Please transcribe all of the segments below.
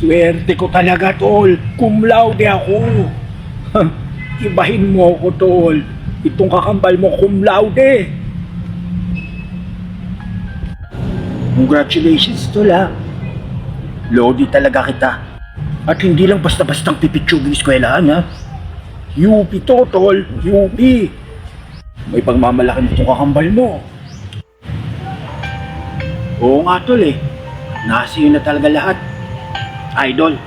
Swerte ko talaga, tol. Cum laude ako. Ibahin mo ako, tol. Itong kakambal mo, cum laude. Congratulations, tol, ha. Lodi talaga kita. At hindi lang basta-bastang pipitsuging eskwelahan, ha. UP to, tol. UP. May pagmamalaki mo itong kakambal mo. Oo nga, tol, eh. Nasa na talaga lahat. Idol.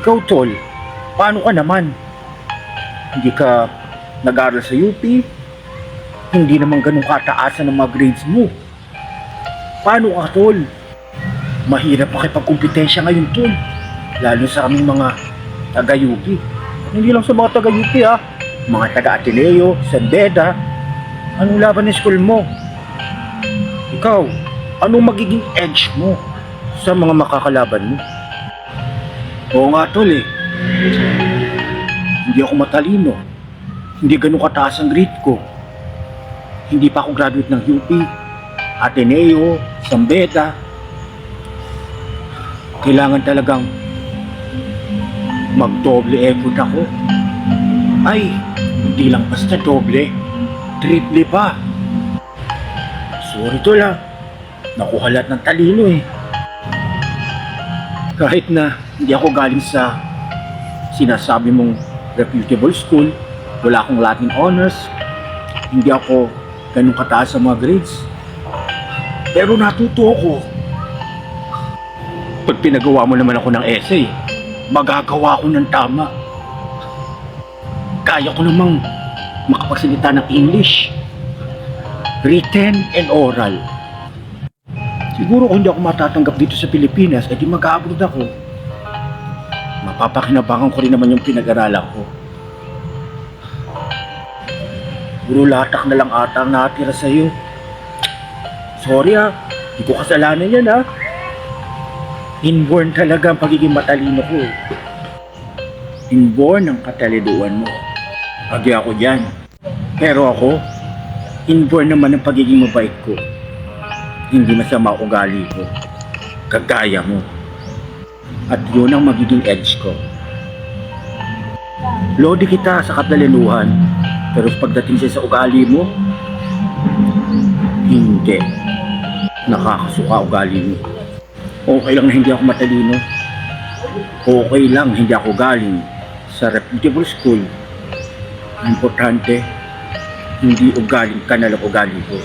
Ikaw, tol, paano ka naman? Hindi ka nag-aral sa UP? Hindi naman ganun kataasan ng mga grades mo. Paano ka, tol? Mahirap makipagkumpetensya ngayon, tol. Lalo sa aming mga taga-UP. Hindi lang sa mga taga-UP, ha. Mga taga-Ateneo, San Beda. Anong laban ng school mo? Ikaw, anong magiging edge mo sa mga makakalaban mo? Oo nga, tol, eh. Hindi ako matalino. Hindi ganun kataas ang grade ko. Hindi pa ako graduate ng UP, Ateneo, Sambeta. Kailangan talagang magdoble effort ako. Ay, hindi lang basta doble, triple pa. Sorry tol ha, nakuha lahat ng talino eh. Kahit na hindi ako galing sa sinasabi mong reputable school, wala akong Latin honors, hindi ako ganun kataas sa mga grades. Pero natuto ako. Pag pinagawa mo naman ako ng essay, magagawa ko ng tama. Kaya ko namang makapagsalita ng English, written and oral. Siguro kung hindi ako matatanggap dito sa Pilipinas, edi mag-abroad ako. Mapapakinabangan ko rin naman yung pinag-aralan ko. Puro latak na lang ata ang natira sa'yo. Sorry ha, hindi ko kasalanan yan ha. Inborn talaga ang pagiging matalino ko. eh. Inborn ang kataliduan mo. Agi ako dyan. Pero ako, inborn naman ang pagiging mabait ko. Hindi masama ang ugali ko. Kagaya mo. At yun ang magiging edge ko. Lodi kita sa katalinuhan. Pero pagdating siya sa ugali mo, hindi. Nakakasuka ugali mo. Okay lang na hindi ako matalino. Okay lang hindi ako galing sa reputable school. Importante, hindi ugaling ka na ugali ko.